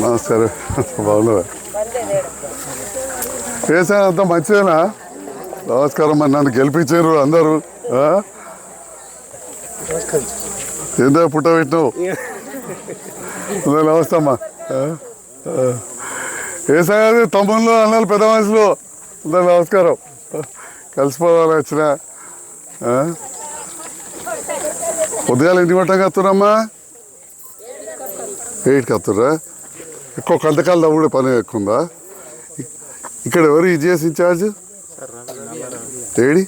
నమస్కారం. బాగున్నావా? వేసాను అంతా మంచిదేనా? నమస్కారం మరి నన్ను గెలిపించారు అందరూ ఏందో పుట్ట పెట్టినావు? నమస్తే అమ్మా. ఏ సంగతి తమ్ముళ్ళు అన్నారు పెద్ద మనుషులు. అందరు నమస్కారం. కలిసిపోవాలి వచ్చిన ఉదయాలు ఇంటి పట్టంగా వస్తున్నామ్మా ఎయిట్కి వస్తుర్రా ఎక్కువ కంటకాలు తవ్వుడే పని ఎక్కువ ఉందా ఇక్కడ ఎవరు ఈజీఎస్ ఇన్ఛార్జ్ ఏడి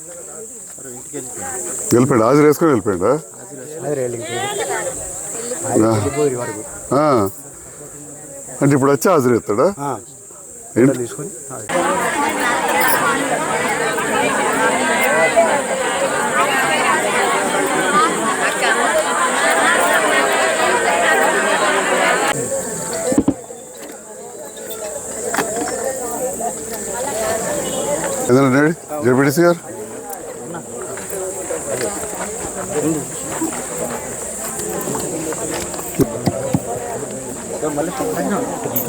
వెళ్ళిపోయాడు. హాజరు వేసుకొని వెళ్ళిపోయాడా. అంటే ఇప్పుడు వచ్చి హాజరు ఎత్తాడా డాడీ జెడ్పీటీసీ గారు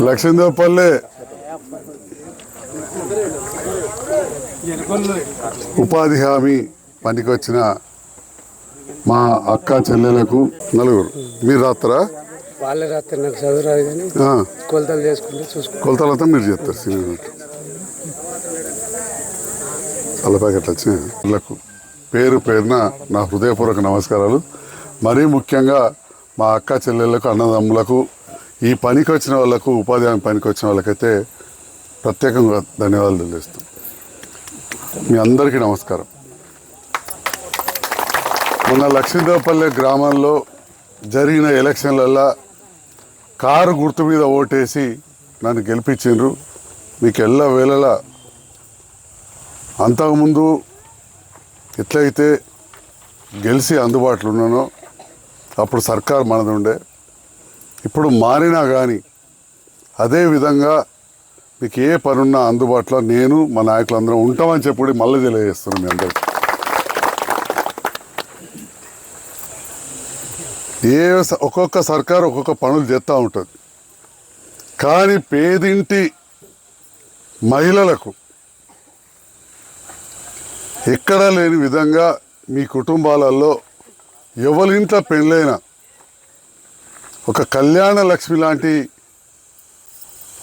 లక్ష్మీదేవపల్లి ఉపాధి హామీ పనికొచ్చిన మా అక్క చెల్లెలకు నలుగురు. మీరు రాస్తారా వాళ్ళే రాత్రి నాకు చదువు రాదు కానీ కొలతలు చేసుకుంటే చూసుకో కొలతలతో మీరు చేస్తారు సిమెంట్ అల్ల ప్యాకెట్లు వీళ్ళకు పేరు పేరున నా హృదయపూర్వక నమస్కారాలు. మరీ ముఖ్యంగా మా అక్క చెల్లెళ్ళకు అన్నదమ్ములకు ఈ పనికి వచ్చిన వాళ్ళకు ఉపాధి హామీ పనికి వచ్చిన వాళ్ళకైతే ప్రత్యేకంగా ధన్యవాదాలు తెలియజేస్తాం. మీ అందరికీ నమస్కారం. మొన్న లక్ష్మీదేవపల్లె గ్రామంలో జరిగిన ఎలక్షన్లల్లో కారు గుర్తు మీద ఓటేసి నన్ను గెలిపించిండ్రు. మీకు ఎల్ల వేళలా అంతకుముందు ఎట్లయితే గెలిచి అందుబాటులో ఉన్నానో అప్పుడు సర్కార్ మనది ఉండే. ఇప్పుడు మారినా కానీ అదే విధంగా మీకు ఏ పనున్నా అందుబాటులో నేను మా నాయకులందరం ఉంటామని చెప్పి మళ్ళీ తెలియజేస్తున్నాను మీ అందరికీ. ఏ ఒక్కొక్క సర్కారు ఒక్కొక్క పనులు చేస్తూ ఉంటుంది. కానీ పేదింటి మహిళలకు ఎక్కడా లేని విధంగా మీ కుటుంబాలలో ఎవరింట్లో పెళ్ళైన ఒక కళ్యాణ లక్ష్మి లాంటి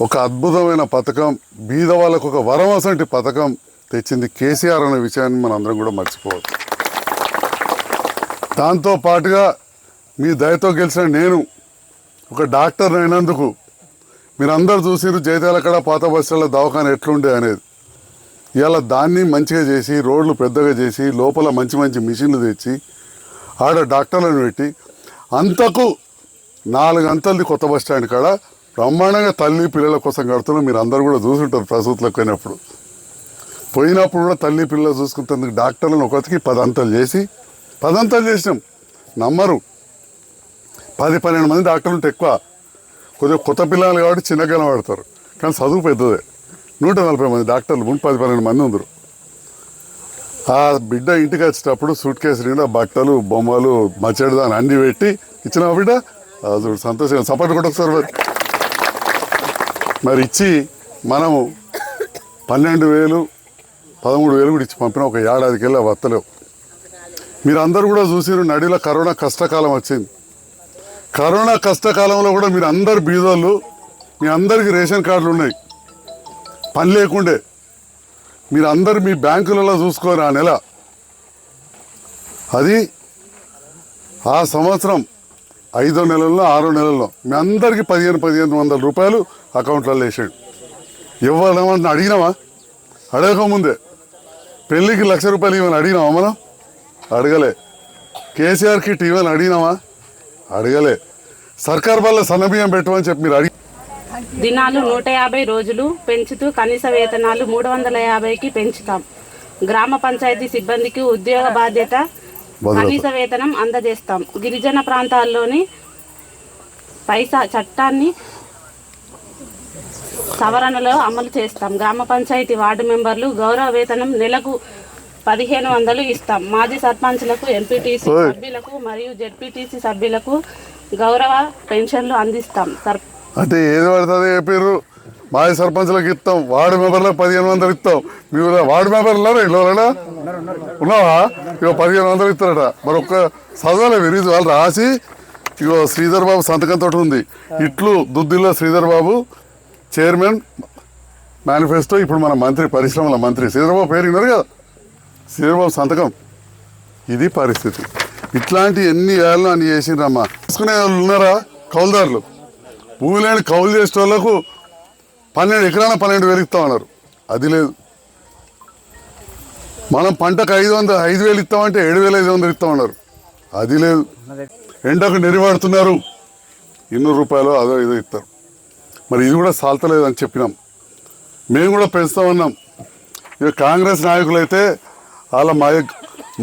ఒక అద్భుతమైన పథకం బీద వాళ్ళకు ఒక వరం అసంటి పథకం తెచ్చింది కేసీఆర్ అనే విషయాన్ని మనందరం అందరం కూడా మర్చిపోవద్దు. దాంతో పాటుగా మీ దయతో గెలిచిన నేను ఒక డాక్టర్ అయినందుకు మీరందరూ చూసిరు జైతాల కడ పాత బస్సుల దవాఖాన ఎట్లుండే అనేది. ఇవాళ దాన్ని మంచిగా చేసి రోడ్లు పెద్దగా చేసి లోపల మంచి మంచి మిషన్లు తెచ్చి ఆడ డాక్టర్లను పెట్టి అంతకు నాలుగు అంతలది కొత్త బస్ స్టాండ్ కాడ బ్రహ్మాండంగా తల్లి పిల్లల కోసం కడుతున్నాం. మీరు అందరూ కూడా చూసుంటారు ప్రసూతులకు పోయినప్పుడు. పోయినప్పుడు కూడా తల్లి పిల్లలు చూసుకుంటేందుకు డాక్టర్లను ఒకరికి పదంతలు చేసి పదంతలు చేసినాం. నమ్మరు. పది పన్నెండు మంది డాక్టర్లు ఉంటే ఎక్కువ. కొద్దిగా కొత్త పిల్లలు కాబట్టి చిన్నగా వాడతారు. కానీ చదువు పెద్దదే. నూట నలభై మంది డాక్టర్లు ముందు పది పన్నెండు మంది ఉందరు. ఆ బిడ్డ ఇంటికి వచ్చేటప్పుడు సూట్ కేసు నిండా బట్టలు బొమ్మలు మచ్చడిదాన్ని అన్ని పెట్టి ఇచ్చిన బిడ్డ? ఆ చూడు సంతోషంగా సపోర్ట్ కూడా ఒకసారి మరి. మరి ఇచ్చి మనము పన్నెండు వేలు పదమూడు వేలు కూడా ఇచ్చి పంపిన. ఒక ఏడాదికి వెళ్ళి వత్తలేవు మీరు అందరూ కూడా చూసిరు నడిలో కరోనా కష్టకాలం వచ్చింది. కరోనా కష్టకాలంలో కూడా మీరు అందరు బీదోళ్ళు మీ అందరికీ రేషన్ కార్డులు ఉన్నాయి. పని లేకుండే. మీరు అందరు మీ బ్యాంకులలో చూసుకోరు ఆ నెల. అది ఆ సంవత్సరం ఐదో నెలల్లో ఆరో నెలల్లో మీ అందరికీ పదిహేను పదిహేను వందల రూపాయలు అకౌంట్లలో వేసాడు ఇవ్వాలని అడిగినావా? అడగకముందే. పెళ్ళికి లక్ష రూపాయలు ఇవ్వని అడిగినావా మనం అడగలే. కేసీఆర్ కిట్ ఇవ్వని అడిగినావా? అడగలే. సర్కార్ వల్ల సన్నబియ్యం పెట్టమని చెప్పి మీరు అడిగి దినాలు నూట యాభై రోజులు పెంచుతూ కనీస వేతనాలు మూడు వందల యాభైకి పెంచుతాం. గ్రామ పంచాయతీ సిబ్బందికి ఉద్యోగ బాధ్యత కనీస వేతనం అందజేస్తాం. గిరిజన ప్రాంతాల్లోని పైసా చట్టాన్ని సవరణలో అమలు చేస్తాం. గ్రామ పంచాయతీ వార్డు మెంబర్లు గౌరవ వేతనం నెలకు పదిహేను వందలు ఇస్తాం. మాజీ సర్పంచ్లకు ఎంపీటీసీ. సభ్యులకు మరియు జెడ్పీటీసీ సభ్యులకు గౌరవ పెన్షన్లు అందిస్తాం. సర్ అంటే ఏది పడుతుంది చెప్పారు మా సర్పంచ్లకు ఇస్తాం వార్డు మెంబర్లకు పదిహేను వందలు ఇస్తాం మీ వార్డు మెంబర్లు ఉన్నారా ఇంట్లో ఉన్నావా? ఇగో పదిహేను వందలు ఇస్తారట. మరి ఒక్క చదవాలి విరీజ్ వాళ్ళు రాసి ఇగో శ్రీధర్ బాబు సంతకంతో ఉంది. ఇట్లు దుద్దిల్లో శ్రీధర్ బాబు చైర్మన్ మేనిఫెస్టో ఇప్పుడు మన మంత్రి పరిశ్రమల మంత్రి. శ్రీధర్ బాబు పేరు విన్నారు కదా? శ్రీధర్ బాబు సంతకం. ఇది పరిస్థితి. ఇట్లాంటి ఎన్ని వేళ్ళు అని చేసిండ్రమ్మా. తీసుకునే వాళ్ళు ఉన్నారా? కౌలుదారులు. భూమి లేని కౌలు చేసే వాళ్ళకు పన్నెండు ఎకరాల పన్నెండు వేలు ఇస్తామన్నారు అది లేదు. మనం పంటకు ఐదు వందల ఐదు వేలు ఇస్తామంటే ఏడు వేల ఐదు వందలు ఇస్తామన్నారు అది లేదు. ఎండకు నెరివాడుతున్నారు ఇన్నూరు రూపాయలు అదో ఇదో ఇస్తారు. మరి ఇది కూడా సాల్తలేదు అని చెప్పినాం. మేము కూడా పెంచుతామన్నాం ఇక కాంగ్రెస్ నాయకులు అయితే వాళ్ళ మా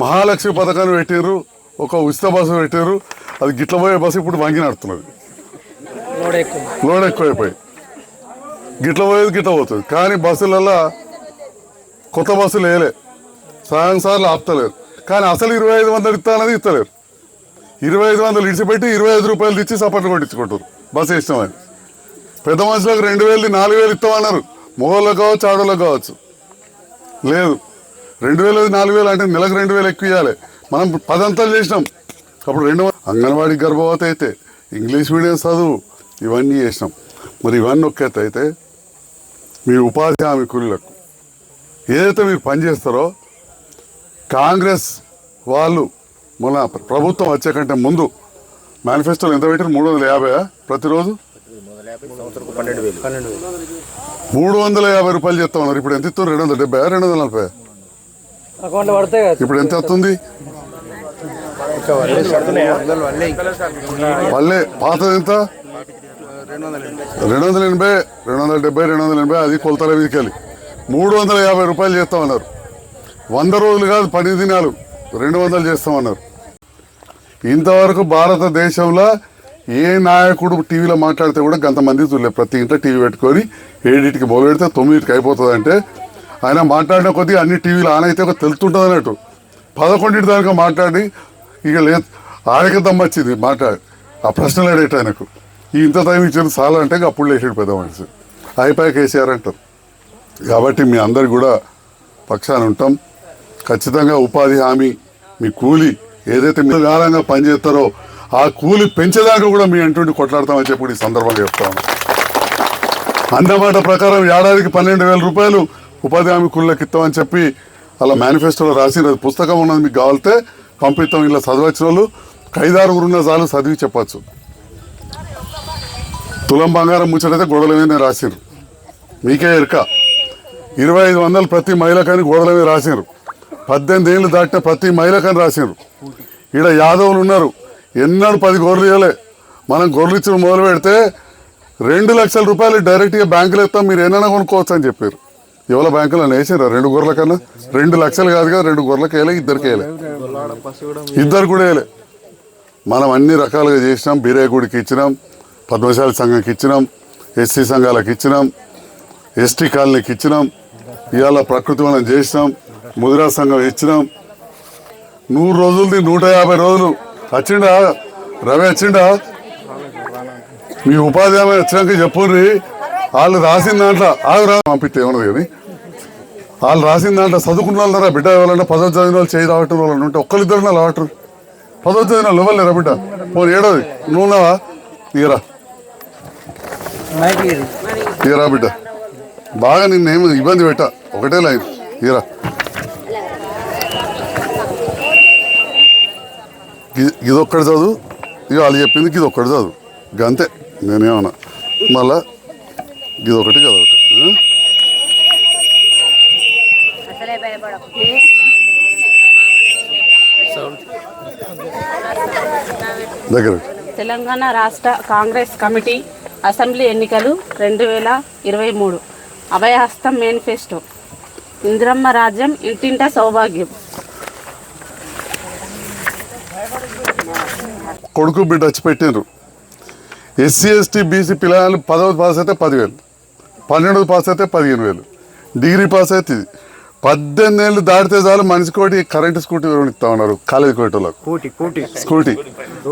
మహాలక్ష్మి పథకాన్ని పెట్టారు ఒక ఉచిత బస్సు పెట్టారు అది గిట్ల పోయే బస్సు ఇప్పుడు వంగి నడుతున్నది. లోడ్ ఎక్కువ ఎక్కువైపోయి. గిట్ల పోయేది గిట్ల పోతుంది. కానీ బస్సులలో కొత్త బస్సులు వేయలే. సాయం సార్లు ఆపుతలేరు. కానీ అసలు ఇరవై ఐదు వందలు ఇస్తానని ఇస్తలేరు. ఇరవై ఐదు వందలు ఇడిచిపెట్టి ఇరవై ఐదు రూపాయలు ఇచ్చి సపట్లు కొట్టించుకుంటారు బస్సు ఇష్టమని పెద్ద మనుషులకు రెండు వేలు నాలుగు వేలు ఇస్తామన్నారు మొగోళ్ళకు కావచ్చు ఆడోళ్ళకు కావచ్చు. లేదు. రెండు వేలు నాలుగు వేలు అంటే నెలకు రెండు వేలు ఎక్కువ ఇవ్వాలి మనం పదంతలు చేసినాం. అప్పుడు రెండు అంగన్వాడీ గర్భవతి అయితే ఇంగ్లీష్ మీడియం చదువు. ఇవన్నీ చేసినాం మరి ఇవన్నీ ఒకేత అయితే మీ ఉపాధి హామీ కూలీలకు ఏదైతే మీరు పనిచేస్తారో కాంగ్రెస్ వాళ్ళు మన ప్రభుత్వం వచ్చే కంటే ముందు మేనిఫెస్టోలో ఎంత పెట్టారు మూడు వందల యాభై ప్రతిరోజు మూడు వందల యాభై రూపాయలు చెప్తా ఉన్నారు ఇప్పుడు ఎంత ఇస్తారు రెండు వందల డెబ్బై రెండు వందల నలభై ఇప్పుడు ఎంత వస్తుంది పల్లె పాతది ఎంత రెండు వందల ఎనభై రెండు వందల డెబ్బై రెండు వందల ఎనభై అది కొలతల వీధికెళ్ళి మూడు వందల యాభై రూపాయలు చేస్తామన్నారు. వంద రోజులు కాదు పది దినాలు రెండు వందలు చేస్తామన్నారు. ఇంతవరకు భారతదేశంలో ఏ నాయకుడు టీవీలో మాట్లాడితే కూడా గంతమంది చూడలేదు. ప్రతి ఇంట్లో టీవీ పెట్టుకొని ఏడింటికి మొదలు పెడితే తొమ్మిదింటికి అయిపోతుంది అంటే ఆయన మాట్లాడిన కొద్దీ అన్ని టీవీలు ఆన్ అయితే ఒక తెలుతుంటుంది అన్నట్టు. పదకొండింటి దాకా మాట్లాడి ఇక లే ఆయనకి దమ్మొచ్చింది మాట్లాడి ఆ ప్రశ్నలు అడిగేట ఆయనకు. ఈ ఇంత టైం ఇచ్చారు చాలా అంటే అప్పుడు లేచాడు పెద్ద మనిషి. అయిపోయాక కేసీఆర్ అంటారు. కాబట్టి మీ అందరు కూడా పక్షాన ఉంటాం. ఖచ్చితంగా ఉపాధి హామీ మీ కూలి ఏదైతే మీరు గాలంగా పనిచేస్తారో ఆ కూలి పెంచేదాకా కూడా మీ అంటుండి కొట్లాడతామని చెప్పి ఈ సందర్భంగా చెప్తాను అందమాట ప్రకారం ఏడాదికి పన్నెండు వేల రూపాయలు ఉపాధి హామీ కూలీలకు ఇస్తామని చెప్పి అలా మేనిఫెస్టోలో రాసిన పుస్తకం ఉన్నది మీకు కావాలితే పంపిస్తాం. ఇలా చదవచ్చిన వాళ్ళు ఖైదారు ఉన్న చాలు చదివి చెప్పచ్చు. తులం బంగారం ముచ్చటైతే గొడవల మీద రాసిరు మీకే ఎరక ఇరవై ఐదు వందలు ప్రతి మహిళకని గోడల మీద రాసినారు పద్దెనిమిది ఏళ్ళు దాటిన ప్రతి మహిళకని రాసినారు ఈడ యాదవులు ఉన్నారు. ఎన్నడూ పది గొర్రెలు ఇవ్వలే మనం గొర్రెలు ఇచ్చిన మొదలు పెడితే రెండు లక్షల రూపాయలు డైరెక్ట్గా బ్యాంకులో ఇస్తాం మీరు ఏమైనా కొనుక్కోవచ్చు అని చెప్పారు. ఎవరో బ్యాంకులో వేసారు రెండు గొర్రెల కన్నా? రెండు లక్షలు కాదు కదా రెండు గొర్రెలకు వేయలే ఇద్దరికి వేయలే. ఇద్దరు కూడా వేయలే. మనం అన్ని రకాలుగా చేసినాం బీరేగుడికి ఇచ్చినాం పద్మశాలి సంఘంకి ఇచ్చినాం ఎస్సీ సంఘాలకు ఇచ్చినాం ఎస్టీ కాలనీకి ఇచ్చినాం ఇవాళ ప్రకృతి మనం చేసినాం ముదిరా సంఘం ఇచ్చినాం. నూరు రోజులది నూట యాభై రోజులు. వచ్చిండా? రవి వచ్చిండా? మీ ఉపాధి హామీ వచ్చినాక చెప్పుర్రి. వాళ్ళు రాసిన దాంట్లో ఆగు పంపిస్తే ఏమన్నది కానీ. వాళ్ళు రాసిన దాంట్లో చదువుకున్న వాళ్ళరా బిడ్డ? ఎవరన్నా పదవి చదివిన వాళ్ళు చేయి రావటం వాళ్ళు ఉంటే ఒక్కరిద్దరు రావటం పదవి చదివిన వాళ్ళు ఇవ్వలేరా బిడ్డ? పోనీ ఏడోది. నువ్వు ఉన్నావా? ఇయరా బిడ్డ. బాగా నిన్నేమి ఇబ్బంది పెట్ట. ఒకటే లైన్. ఇది ఇదొక్కటి చదువు. ఇక వాళ్ళు చెప్పింది ఇది ఒక్కటి చదువు గంతే నేనేమన్నా. మళ్ళా ఇదొకటి కదొకటి ఆ? దగ్గర పెట్టు. తెలంగాణ రాష్ట్ర కాంగ్రెస్ కమిటీ అసెంబ్లీ ఎన్నికలు రెండు వేల ఇరవై మూడు. అభయహస్తం మేనిఫెస్టో. ఇంద్రమ్మ రాజ్యం ఇంటింట సౌభాగ్యం. కొడుకు బిడ్డ వచ్చి పెట్టిండ్రు ఎస్సీ ఎస్టీ బీసీ పిల్లలు పదవది పాస్ అయితే పదివేలు పన్నెండవది పాస్ అయితే పదిహేను వేలు డిగ్రీ పాస్ అయితే ఇది. పద్దెనిమిది ఏళ్ళు దాటితే చాలు మనిషికి ఒకటి కరెంటు స్కూటీ ఇస్తా ఉన్నారు కాలేజీ కోయటోళ్ళకు కూటి కూటి స్కూటీ.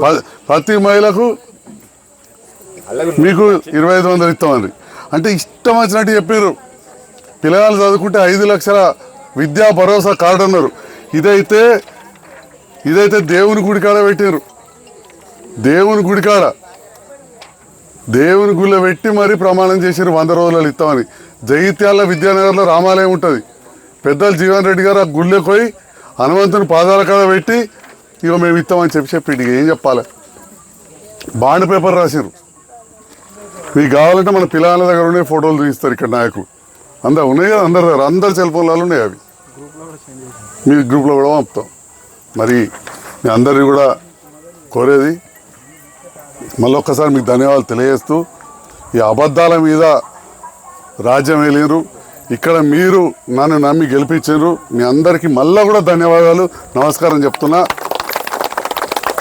ప- ప్రతి మహిళకు మీకు ఇరవై ఐదు వందలు ఇస్తామని అంటే ఇష్టం వచ్చినట్టు చెప్పారు పిల్లగాళ్ళు చదువుకుంటే ఐదు లక్షల విద్యా భరోసా కార్డు అన్నారు. ఇదైతే ఇదైతే దేవుని గుడి కాడ పెట్టారు దేవుని గుడి కాడ. దేవుని గుళ్ళ పెట్టి మరీ ప్రమాణం చేశారు వంద రోజులలో ఇస్తామని. జగిత్యాల విద్యానగర్లో రామాలయం ఉంటుంది. పెద్దలు జీవన్ రెడ్డి గారు ఆ గుళ్ళోకి పోయి హనుమంతుని పాదాల కాడ పెట్టి ఇక మేము ఇస్తామని చెప్పి చెప్పి ఏం చెప్పాలి? బాండ్ పేపర్ రాశారు మీకు కావాలంటే మన పిల్లల దగ్గర ఉండే ఫోటోలు తీస్తారు ఇక్కడ నాయకులు. అందరు ఉన్నాయి కదా అందరి దగ్గర అందరి సెల్ ఫోన్లలో ఉన్నాయి అవి. మీ గ్రూప్లో కూడా పంపుతాం. మరి మీ అందరినీ కూడా కోరేది మళ్ళీ ఒక్కసారి మీకు ధన్యవాదాలు తెలియజేస్తూ ఈ అబద్ధాల మీద రాజ్యం వెళ్ళారు ఇక్కడ మీరు నన్ను నమ్మి గెలిపించారు మీ అందరికీ మళ్ళీ కూడా ధన్యవాదాలు నమస్కారం చెప్తున్నా.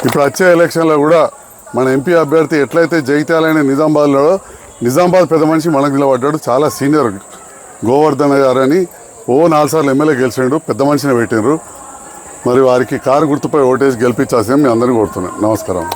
ఇప్పుడు వచ్చే ఎలక్షన్లో కూడా మన ఎంపీ అభ్యర్థి ఎట్లయితే జగిత్యాలైన నిజామాబాద్లో నిజామాబాద్ పెద్ద మనిషి మనకు నిలబడ్డాడు. చాలా సీనియర్ గోవర్ధన్ గారు అని ఓ నాలుగు సార్లు ఎమ్మెల్యే గెలిచిండు పెద్ద మనిషిని పెట్టినరు మరి వారికి కారు గుర్తుపై ఓటేసి గెలిపించాల్సింది మీ అందరినీ కోరుతున్నాను. నమస్కారం.